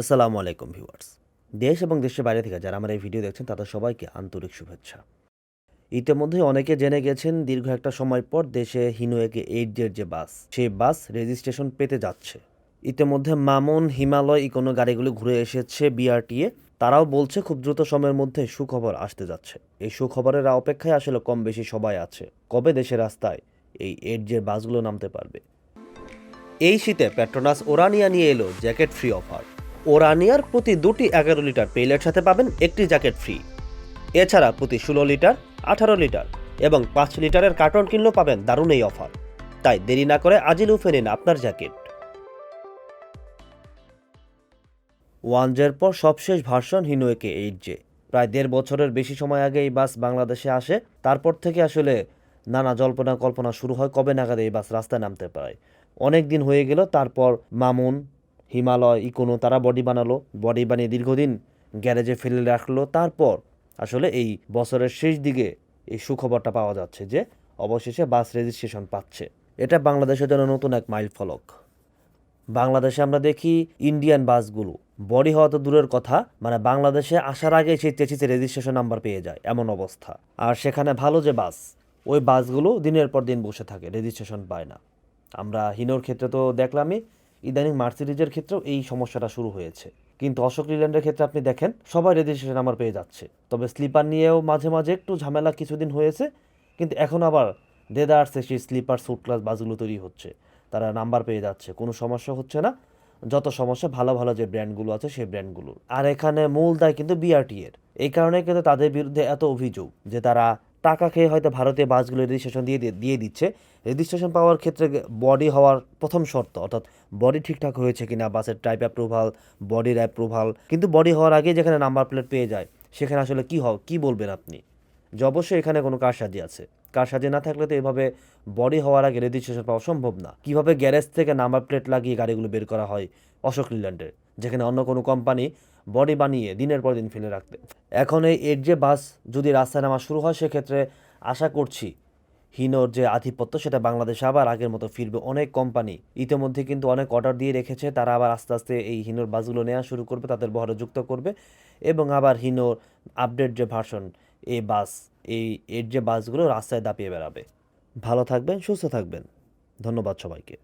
আসসালামু আলাইকুম ভিউয়ার্স। দেশ এবং দেশের বাইরে থেকে যারা আমার এই ভিডিও দেখছেন, তাদের সবাইকে আন্তরিক শুভেচ্ছা। ইতিমধ্যে অনেকে জেনে গেছেন, দীর্ঘ একটা সময় পর দেশে হিনোয়েকে এইটের যে বাস সেই বাস রেজিস্ট্রেশন পেতে যাচ্ছে। ইতিমধ্যে মামুন হিমালয় এই কোনো গাড়িগুলো ঘুরে এসেছে বিআরটিএ। তারাও বলছে, খুব দ্রুত সময়ের মধ্যে সুখবর আসতে যাচ্ছে। এই সুখবরের অপেক্ষায় আসলে কম বেশি সবাই আছে। কবে দেশের রাস্তায় এই এইট বাসগুলো নামতে পারবে? এই শীতে পেট্রোনাস ওরানিয়া নিয়ে এলো জ্যাকেট ফ্রি অফার। ওরানিয়ার প্রতি দুটি এগারো লিটার পেলের সাথে পাবেন, একটি জ্যাকেট ফ্রি। এছাড়া প্রতি ষোলো লিটার, আঠারো লিটার এবং পাঁচ লিটারের কার্টন কিনলেও পাবেন দারুণ এই অফার। তাই দেরি না করে আজই লুফে নিন আপনার জ্যাকেট। ওয়ান জের পর সবশেষ ভার্সন হিনোয়েকে এইট জে। প্রায় দেড় বছরের বেশি সময় আগে এই বাস বাংলাদেশে আসে, তারপর থেকে আসলে নানা জল্পনা কল্পনা শুরু হয় কবে নাগাদ এই বাস রাস্তায় নামতে পারে। অনেক দিন হয়ে গেল, তারপর মামুন হিমালয় ইকোনো তারা বডি বানালো। বডি বানিয়ে দীর্ঘদিন গ্যারেজে ফেলে রাখল। তারপর আসলে এই বছরের শেষ দিকে এই সুখবরটা পাওয়া যাচ্ছে যে অবশেষে বাস রেজিস্ট্রেশন পাচ্ছে। এটা বাংলাদেশের জন্য নতুন এক মাইল ফলক। বাংলাদেশে আমরা দেখি ইন্ডিয়ান বাসগুলো বডি হওয়া তো দূরের কথা মানে বাংলাদেশে আসার আগে সেই চেচিতে রেজিস্ট্রেশন নাম্বার পেয়ে যায় এমন অবস্থা। আর সেখানে ভালো যে বাস, ওই বাসগুলো দিনের পর দিন বসে থাকে, রেজিস্ট্রেশন পায় না। আমরা হিনোর ক্ষেত্রে তো দেখলামই ইদানিং মার্সিডিজের ক্ষেত্রেও এই সমস্যাটা শুরু হয়েছে। কিন্তু অশোক লিল্যান্ডের ক্ষেত্রে আপনি দেখেন, সবাই রেজিস্ট্রেশন নাম্বার পেয়ে যাচ্ছে। তবে স্লিপার নিয়েও মাঝে মাঝে একটু ঝামেলা কিছুদিন হয়েছে, কিন্তু এখন আবার দেদারসে সেই স্লিপার সুট ক্লাস বাসগুলো তৈরি হচ্ছে। তারা নাম্বার পেয়ে যাচ্ছে, কোনো সমস্যা হচ্ছে না। যত সমস্যা, ভালো ভালো যে ব্র্যান্ডগুলো আছে, সেই ব্র্যান্ডগুলোর। আর এখানে মূল দায় কিন্তু বিআরটি এর। এই কারণে কিন্তু তাদের বিরুদ্ধে এত অভিযোগ যে তারা টাকা খেয়ে হয়তো ভারতীয় বাসগুলো রেজিস্ট্রেশন দিয়ে দিয়ে- দিয়ে দিচ্ছে। রেজিস্ট্রেশন পাওয়ার ক্ষেত্রে বডি হওয়ার প্রথম শর্ত, অর্থাৎ বডি ঠিকঠাক হয়েছে কিনা, বাসের টাইপ অ্যাপ্রুভাল বডির অ্যাপ্রুভাল কিন্তু বডি হওয়ার আগে যেখানে নাম্বার প্লেট পেয়ে যায়, সেখানে আসলে কি হয় কি বলবেন আপনি? যে অবশ্যই এখানে কোনো কারসাজি আছে। কারসাজি না থাকলে তো এভাবে বডি হওয়ার আগে রেজিস্ট্রেশন পাওয়া সম্ভব না। কীভাবে গ্যারেজ থেকে নাম্বার প্লেট লাগিয়ে গাড়িগুলো বের করা হয় অশোক লিল্যান্ডের, যেখানে অন্য কোনো কোম্পানি বডি বানিয়ে দিনের পর দিন ফেলে রাখতে। এখন এই এর যে বাস যদি রাস্তায় নামা শুরু হয়, সেক্ষেত্রে আশা করছি হিনোর যে আধিপত্য, সেটা বাংলাদেশে আবার আগের মতো ফিরবে। অনেক কোম্পানি ইতিমধ্যে কিন্তু অনেক অর্ডার দিয়ে রেখেছে। তারা আবার আস্তে আস্তে এই হিনোর বাসগুলো নেওয়া শুরু করবে, তাদের বহরে যুক্ত করবে এবং আবার হিনোর আপডেট যে ভার্সন এই বাস, এই এর যে বাসগুলো রাস্তায় দাপিয়ে বেড়াবে। ভালো থাকবেন, সুস্থ থাকবেন। ধন্যবাদ সবাইকে।